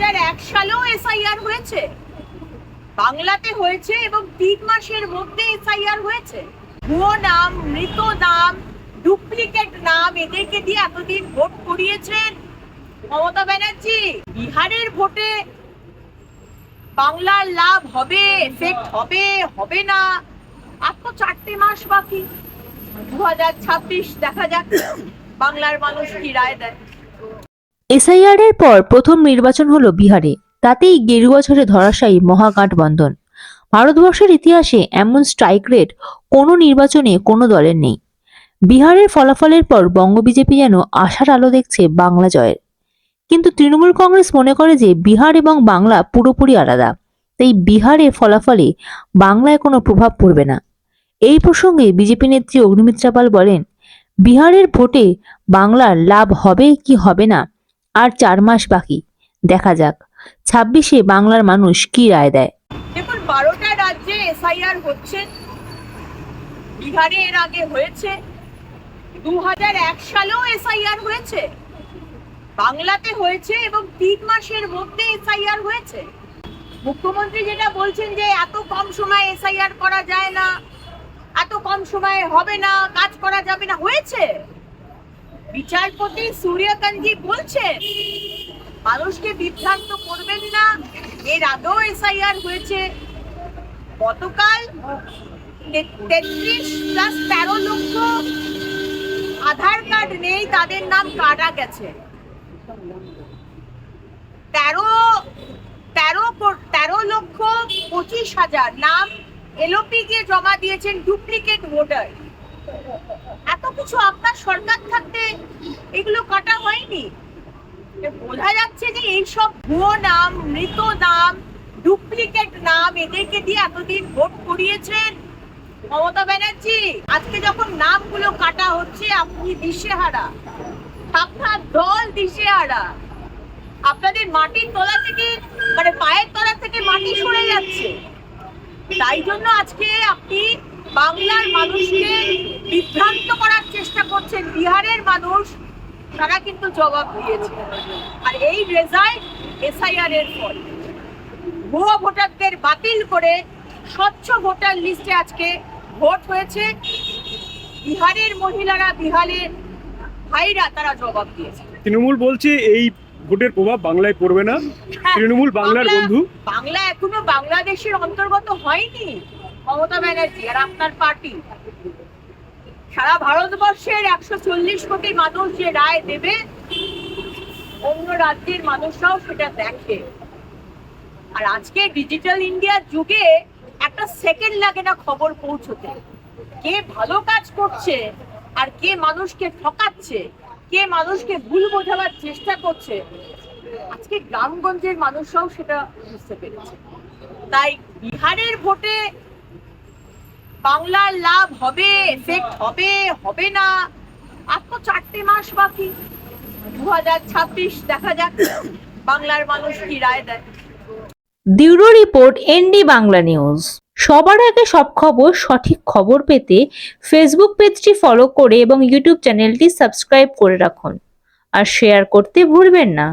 সালেও এসআইআর হয়েছে। বাংলাতে হয়েছে এবং তিন মাসের মধ্যে এসআইআর হয়েছে। ভুয়ো নাম, মৃত নাম, ডুপ্লিকেট নাম এদেরকে দিয়ে এতদিন ভোট করিয়েছেন মমতা ব্যানার্জি। বিহারের ভোটে বাংলার লাভ হবে এফেক্ট হবে হবে না। আর তো চারটে মাস বাকি। দু ছাব্বিশ দেখা যাক বাংলার মানুষ কি রায় দেয়। এসআইআর এর পর প্রথম নির্বাচন হলো বিহারে। তাতেই গেরুয়া ঝড়ে ধরাশায়ী মহাগাঠবন্ধন ভারতবর্ষের ইতিহাসে এমন স্ট্রাইক রেট কোনো নির্বাচনে কোনো দলের নেই। বিহারের ফলাফলের পর বঙ্গ বিজেপি যেন আশার আলো দেখছে বাংলা জয়ের। কিন্তু তৃণমূল কংগ্রেস মনে করে যে বিহার এবং বাংলা পুরোপুরি আলাদা। তাই বিহারের ফলাফলে বাংলায় কোনো প্রভাব পড়বে না। এই প্রসঙ্গে বিজেপি নেত্রী অগ্নিমিত্রা পাল বলেন, বিহারের ভোটে বাংলার লাভ হবে কি হবে না আর চার মাস বাকি। দেখা যাক। ছাব্বিশে বাংলার মানুষ কি রায় দেয়? দেখুন, বারোটা রাজ্যে এসআইআর হচ্ছে। বিহারে এর আগে হয়েছে। দু হাজার এক সালেও এসআইআর হয়েছে। বাংলাতে হয়েছে এবং তিন মাসের মধ্যে এসআইআর হয়েছে। মুখ্যমন্ত্রী যেটা বলছেন যে, এত কম সময়ে এসআইআর করা যায় না। এত কম সময়ে হবে না। কাজ করা যাবে না। হয়েছে। বিচারপতি সূর্যকান্তজি বলছেন, মানুষকে বিভ্রান্ত করবেন না, এর আগেও এসআইআর হয়েছে। গতকাল তেত্রিশ প্লাস তেরো লক্ষ আধার কার্ড নেই, তাদের নাম কাটা গেছে। তেরো তেরো তেরো লক্ষ পঁচিশ হাজার নাম এলওপি গিয়ে জমা দিয়েছেন ডুপ্লিকেট ভোটার। এত কিছু আপনার সরকার থাকতে এগুলো কাটা হয়নি? বোঝা যাচ্ছে যে এইসব ভুয়ো নাম, মৃত নাম, ডুপ্লিকেট নাম এদেরকে দিয়ে এতদিন ভোট করিয়েছেন মমতা ব্যানার্জি। আজকে যখন নামগুলো কাটা হচ্ছে, আপনি দিশেহারা। আপনার দল দিশেহারা। আপনাদের মাটির তলা থেকে মানে পায়ের তলা থেকে মাটি সরে যাচ্ছে। তাই জন্য আজকে আপনি বাংলার মানুষকে বিভ্রান্ত করার চেষ্টা করছেন বিহারের মানুষ তারা কিন্তু জবাব দিয়েছে। আর এই রেজাল্ট এসআইআর এর ফল। ভুয়ো ভোটারদের বাতিল করে স্বচ্ছ ভোটার লিস্টে আজকে ভোট হয়েছে। বিহারের মহিলারা বিহারের ভাইরা তারা জবাব দিয়েছে। তৃণমূল বলছে এই ভোটের প্রভাব বাংলায় পড়বে না। তৃণমূল বাংলার বাংলা- বন্ধু। বাংলা এখনও বাংলাদেশের অন্তর্গত হয়নি। মমতা ব্যানার্জি আর আপনার পার্টি। সারা ভারতবর্ষের একশো চল্লিশ কোটি মানুষ যে রায় দেবে, অন্য রাজ্যের মানুষরাও সেটা দেখে। আর আজকে ডিজিটাল ইন্ডিয়ার যুগে একটা সেকেন্ড লাগে না খবর পৌঁছতে। কে ভালো কাজ করছে আর কে মানুষকে ঠকাচ্ছে, কে মানুষকে ভুল বোঝাবার চেষ্টা করছে, আজকে গ্রামগঞ্জের মানুষরাও সেটা বুঝতে পেরেছে। তাই বিহারের ভোটে বাংলার লাভ হবে এফেক্ট হবে হবে না। আর তো চারটে মাস বাকি। দু হাজার ছাব্বিশ দেখা যাক বাংলার মানুষ কি রায় দেয়। Bureau report ND Bangla news. সবার আগে সব খবর, সঠিক খবর পেতে ফেসবুক পেজটি ফলো করে এবং ইউটিউব চ্যানেলটি সাবস্ক্রাইব করে রাখুন। আর শেয়ার করতে ভুলবেন না।